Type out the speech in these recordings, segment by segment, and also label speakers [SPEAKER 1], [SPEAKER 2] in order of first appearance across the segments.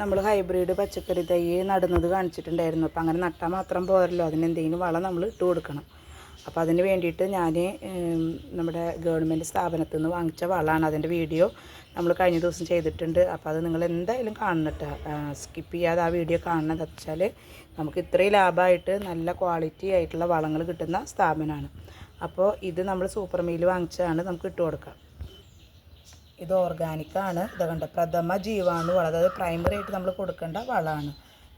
[SPEAKER 1] നമ്മൾ ഹൈബ്രിഡ് പച്ചക്കറി തൈ നടുന്നത് കാണിച്ചിട്ടുണ്ടായിരുന്നു. അപ്പോൾ അങ്ങനെ നട്ടാൽ മാത്രം പോരല്ലോ. അതിന് എന്തെങ്കിലും വളം നമ്മൾ ഇട്ട് കൊടുക്കണം. അപ്പോൾ അതിന് വേണ്ടിയിട്ട് ഞാൻ നമ്മുടെ ഗവൺമെന്റ് സ്ഥാപനത്തിൽ നിന്ന് വാങ്ങിച്ച വളമാണ് അതിന്റെ വീഡിയോ നമ്മൾ കഴിഞ്ഞ ദിവസം ചെയ്തിട്ടുണ്ട്. അപ്പോൾ അത് നിങ്ങൾ എന്തായാലും കാണണട്ടോ സ്കിപ്പ് ചെയ്യാതെ ആ വീഡിയോ കാണണം. വെച്ചാൽ നമുക്ക് ഇത്രയും ലാഭമായിട്ട് നല്ല ക്വാളിറ്റി ആയിട്ടുള്ള വളങ്ങൾ കിട്ടുന്ന സ്ഥാപനമാണ് അപ്പോൾ ഇത് നമ്മൾ സൂപ്പർ മീൽ വാങ്ങിച്ചതാണ് നമുക്ക് ഇട്ട് കൊടുക്കാം. ഇത് ഓർഗാനിക്കാണ് ഇത് കണ്ട? പ്രഥമ ജീവാണു വളം. അതായത് പ്രൈമറി ആയിട്ട് നമ്മൾ കൊടുക്കേണ്ട വളമാണ്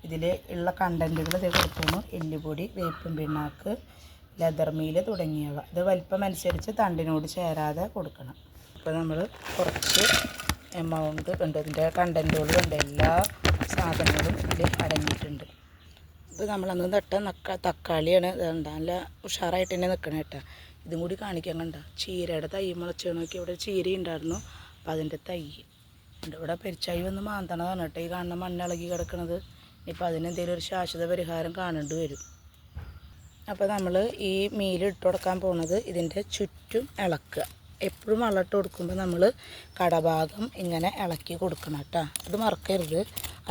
[SPEAKER 1] ഇതിൽ ഉള്ള കണ്ടന്റുകൾ ഇത് കൊടുക്കുന്നു. എല്ലുപൊടി വേപ്പും പിണ്ണാക്ക് ലെതർ മീൽ തുടങ്ങിയവ. ഇത് വലിപ്പം അനുസരിച്ച് തണ്ടിനോട് ചേരാതെ കൊടുക്കണം. അപ്പോൾ നമ്മൾ കുറച്ച് എമൗണ്ട് ഉണ്ട്. ഇതിന്റെ കണ്ടന്റുകളും ഉണ്ട് എല്ലാ സാധനങ്ങളും ഇതിൽ അടങ്ങിയിട്ടുണ്ട്. ഇപ്പോൾ നമ്മളന്ന് നട്ട തക്കാളിയാണ്. ഇതുണ്ട നല്ല ഉഷാറായിട്ട് തന്നെ നിൽക്കണം കേട്ടോ. ഇതും കൂടി കാണിക്കാൻ കണ്ട? ചീരയുടെ തൈ മുളച്ച് നോക്കി ഇവിടെ ചീര ഉണ്ടായിരുന്നു അപ്പോൾ അതിന്റെ തൈ. ഇവിടെ പെരിച്ചായി വന്ന് മാന്തണതാണ് കേട്ടോ ഈ കാണുന്ന മണ്ണിളകി കിടക്കുന്നത് ഇനിയിപ്പോൾ അതിനെന്തെങ്കിലും ഒരു ശാശ്വത പരിഹാരം കാണേണ്ടി വരും. അപ്പോൾ നമ്മൾ ഈ മീൽ ഇട്ട് കൊടുക്കാൻ പോണത് ഇതിന്റെ ചുറ്റും ഇളക്കുക. എപ്പോഴും വളം കൊടുക്കുമ്പോൾ നമ്മൾ കടഭാഗം ഇങ്ങനെ ഇളക്കി കൊടുക്കണം കേട്ടോ. അത് മറക്കരുത്.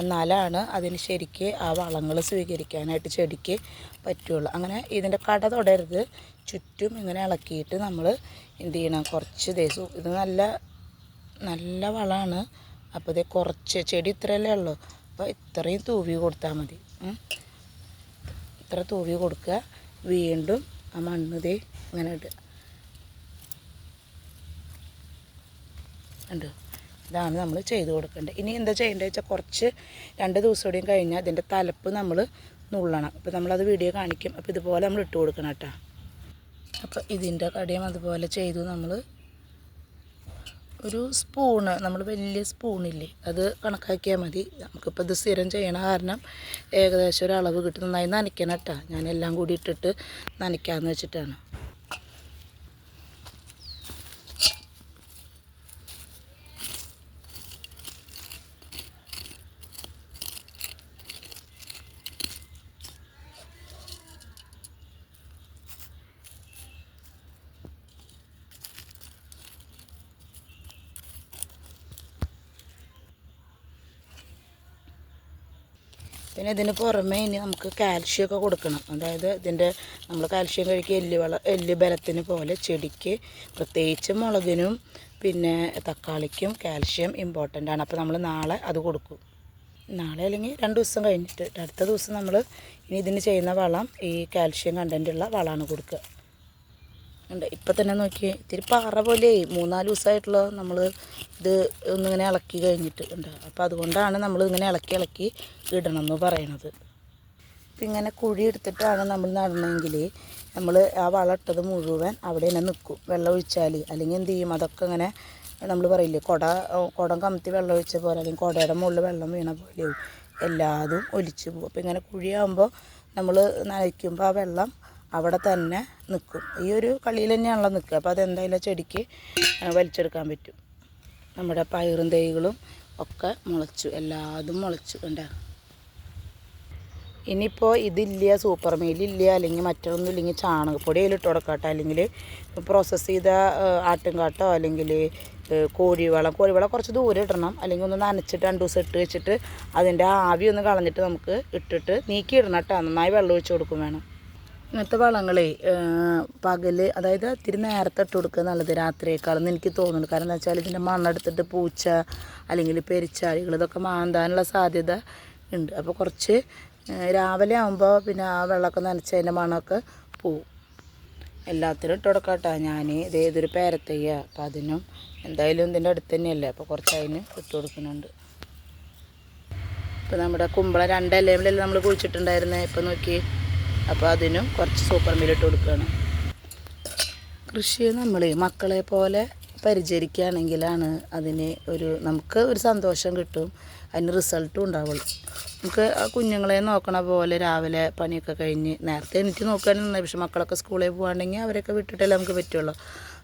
[SPEAKER 1] എന്നാലാണ് അതിന് ശരിക്ക് ആ വളങ്ങൾ സ്വീകരിക്കാനായിട്ട് ചെടിക്ക് പറ്റുള്ളൂ. അങ്ങനെ ഇതിന്റെ കട തൊടരുത്. ചുറ്റും ഇങ്ങനെ ഇളക്കിയിട്ട് നമ്മൾ എന്ത് ചെയ്യണം? കുറച്ച് ദിവസം ഇത് നല്ല നല്ല വളമാണ്. അപ്പോൾ ഇത് കുറച്ച് ചെടി ഇത്രയല്ലേ ഉള്ളൂ. അപ്പോൾ ഇത്രയും തൂവി കൊടുത്താൽ മതി. ഇത്ര തൂവി കൊടുക്കുക. വീണ്ടും ആ മണ്ണ് ദേ ഇങ്ങനെ ഇടുക. ഉണ്ട് ഇതാണ് നമ്മൾ ചെയ്ത് കൊടുക്കേണ്ടത്. ഇനി എന്താ ചെയ്യേണ്ടത് വെച്ചാൽ കുറച്ച് രണ്ട് ദിവസം കൂടിയും കഴിഞ്ഞാൽ അതിന്റെ തലപ്പ് നമ്മൾ നുള്ളണം. അപ്പോൾ നമ്മളത് വീഡിയോ കാണിക്കും. അപ്പോൾ ഇതുപോലെ നമ്മൾ ഇട്ട് കൊടുക്കണം കേട്ടോ. അപ്പോൾ ഇതിന്റെ കടിയും അതുപോലെ ചെയ്തു നമ്മൾ ഒരു സ്പൂണ് നമ്മൾ വലിയ സ്പൂണില്ലേ അത് കണക്കാക്കിയാൽ മതി. നമുക്കിപ്പോൾ ഇത് സ്ഥിരം ചെയ്യണ കാരണം ഏകദേശം ഒരു അളവ് കിട്ടും. നന്നായി നനയ്ക്കണം കേട്ടോ ഞാൻ എല്ലാം കൂടി ഇട്ടിട്ട് നനയ്ക്കാമെന്ന് വെച്ചിട്ടാണ്. പിന്നെ ഇതിന് പുറമേ ഇനി നമുക്ക് കാൽഷ്യം ഒക്കെ കൊടുക്കണം. അതായത് ഇതിന്റെ നമ്മൾ കാൽഷ്യം കഴിക്കുക എല്ല് വള എല്ല് ബലത്തിന് പോലെ ചെടിക്ക് പ്രത്യേകിച്ച് മുളകിനും പിന്നെ തക്കാളിക്കും കാൽഷ്യം ഇമ്പോർട്ടന്റ് ആണ്. അപ്പോൾ നമ്മൾ നാളെ അത് കൊടുക്കും. നാളെ അല്ലെങ്കിൽ രണ്ട് ദിവസം കഴിഞ്ഞിട്ട് അടുത്ത ദിവസം നമ്മൾ ഇനി ഇതിന് ചെയ്യുന്ന വളം ഈ കാൽഷ്യം കണ്ടന്റുള്ള വളമാണ് കൊടുക്കുക. ഉണ്ട്. ഇപ്പം തന്നെ നോക്കി ഇത്തിരി പാറ പോലെ മൂന്നാൽ ദിവസമായിട്ടുള്ള നമ്മൾ ഇത് ഒന്നിങ്ങനെ ഇളക്കി കഴിഞ്ഞിട്ട് ഉണ്ട്. അപ്പോൾ അതുകൊണ്ടാണ് നമ്മൾ ഇങ്ങനെ ഇളക്കി ഇളക്കി ഇടണം എന്ന് പറയണത്. ഇപ്പം ഇങ്ങനെ കുഴി എടുത്തിട്ടാണ് നമ്മൾ നടണമെങ്കിൽ നമ്മൾ ആ വളം ഇട്ടത് മുഴുവൻ അവിടെ തന്നെ നിൽക്കും വെള്ളം ഒഴിച്ചാൽ അല്ലെങ്കിൽ എന്ത് ചെയ്യും? അതൊക്കെ ഇങ്ങനെ നമ്മൾ പറയില്ലേ കുട കുടം കമത്തി വെള്ളം ഒഴിച്ച പോലെ അല്ലെങ്കിൽ കുടയുടെ മുകളിൽ വെള്ളം വീണ പോലെയാവും. എല്ലാതും ഒലിച്ചു പോകും. അപ്പോൾ ഇങ്ങനെ കുഴിയാകുമ്പോൾ നമ്മൾ നനയ്ക്കുമ്പോൾ ആ വെള്ളം അവിടെ തന്നെ നിൽക്കും. ഈ ഒരു കളിയിൽ തന്നെയാണല്ലോ നിൽക്കുക. അപ്പോൾ അതെന്തായാലും ചെടിക്ക് വലിച്ചെടുക്കാൻ പറ്റും. നമ്മുടെ പയറും തൈകളും ഒക്കെ മുളച്ചു. എല്ലാതും മുളച്ചു കണ്ട? ഇനിയിപ്പോൾ ഇതില്ല സൂപ്പർ മീലില്ല അല്ലെങ്കിൽ മറ്റൊന്നും ഇല്ലെങ്കിൽ ചാണകപ്പൊടി അതിൽ ഇട്ട് കൊടുക്കട്ടെ അല്ലെങ്കിൽ പ്രോസസ്സ് ചെയ്ത ആട്ടുംകാട്ടോ അല്ലെങ്കിൽ കോഴിവളം. കോഴിവളം കുറച്ച് ദൂരെ ഇടണം. അല്ലെങ്കിൽ ഒന്ന് നനച്ചിട്ട് രണ്ട് ദിവസം ഇട്ട് വെച്ചിട്ട് അതിന്റെ ആവി ഒന്ന് കളഞ്ഞിട്ട് നമുക്ക് ഇട്ടിട്ട് നീക്കി ഇടണം കേട്ടോ. നന്നായി വെള്ളം ഒഴിച്ച് കൊടുക്കും വേണം. ഇങ്ങനത്തെ വളങ്ങളെ പകൽ അതായത് ഇത്തിരി നേരത്തെ ഇട്ട് കൊടുക്കുക നല്ലത് രാത്രിയേക്കാളെന്ന് എനിക്ക് തോന്നുന്നു കാരണം എന്താ വെച്ചാൽ ഇതിന്റെ മണ്ണെടുത്തിട്ട് പൂച്ച അല്ലെങ്കിൽ പെരിച്ചാഴികൾ ഇതൊക്കെ മാന്താനുള്ള സാധ്യത ഉണ്ട്. അപ്പോൾ കുറച്ച് രാവിലെ ആകുമ്പോൾ പിന്നെ ആ വെള്ളമൊക്കെ നനച്ച് അതിന്റെ മണമൊക്കെ പോവും. എല്ലാത്തിനും ഇട്ട് കൊടുക്കട്ടെ ഞാൻ ഇത് ഏതൊരു പേരത്തയ്യ. അപ്പം അതിനും എന്തായാലും ഇതിന്റെ അടുത്ത് തന്നെയല്ലേ. അപ്പോൾ കുറച്ച് അതിന് ഇട്ട് കൊടുക്കുന്നുണ്ട്. ഇപ്പോൾ നമ്മുടെ കുമ്പളം രണ്ടല്ലേ നമ്മൾ കുഴിച്ചിട്ടുണ്ടായിരുന്നേ? ഇപ്പോൾ നോക്കി അപ്പോൾ അതിനും കുറച്ച് സൂപ്പർ മീലിട്ട് കൊടുക്കുകയാണ് കൃഷി നമ്മൾ മക്കളെ പോലെ പരിചരിക്കുകയാണെങ്കിലാണ് അതിന് ഒരു നമുക്ക് ഒരു സന്തോഷം കിട്ടും. അതിന് റിസൾട്ടും ഉണ്ടാവുള്ളൂ. നമുക്ക് ആ കുഞ്ഞുങ്ങളെ നോക്കണ പോലെ രാവിലെ പണിയൊക്കെ കഴിഞ്ഞ് നേരത്തെ എനിക്ക് നോക്കുകയാണെങ്കിൽ പക്ഷെ മക്കളൊക്കെ സ്കൂളിൽ പോകുകയാണെങ്കിൽ അവരൊക്കെ വിട്ടിട്ടല്ലേ നമുക്ക് പറ്റുള്ളൂ.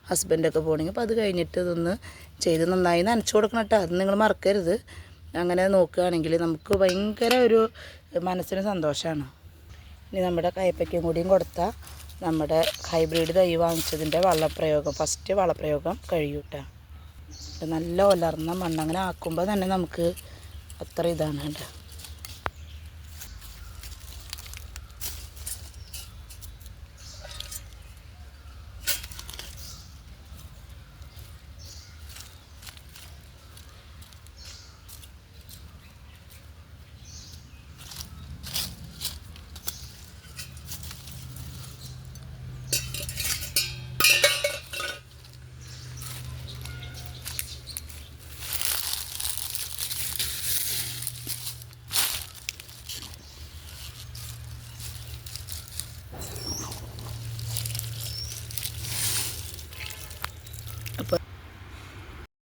[SPEAKER 1] ഹസ്ബൻഡൊക്കെ പോകണമെങ്കിൽ. അപ്പോൾ അത് കഴിഞ്ഞിട്ട് ഇതൊന്ന് ചെയ്ത് നന്നായി നനച്ചു കൊടുക്കണം കേട്ടോ. അത് നിങ്ങൾ മറക്കരുത്. അങ്ങനെ നോക്കുകയാണെങ്കിൽ നമുക്ക് ഭയങ്കര ഒരു മനസ്സിന് സന്തോഷമാണ്. ഇനി നമ്മുടെ കയ്പ്പയ്ക്കും കൂടിയും കൊടുത്താൽ നമ്മുടെ ഹൈബ്രിഡ് തൈ വാങ്ങിച്ചതിന്റെ വളപ്രയോഗം ഫസ്റ്റ് വളപ്രയോഗം കഴിയൂട്ട നല്ല ഒലർന്ന മണ്ണങ്ങനെ ആക്കുമ്പോൾ തന്നെ നമുക്ക് അത്ര ഇതാണ് കേട്ടോ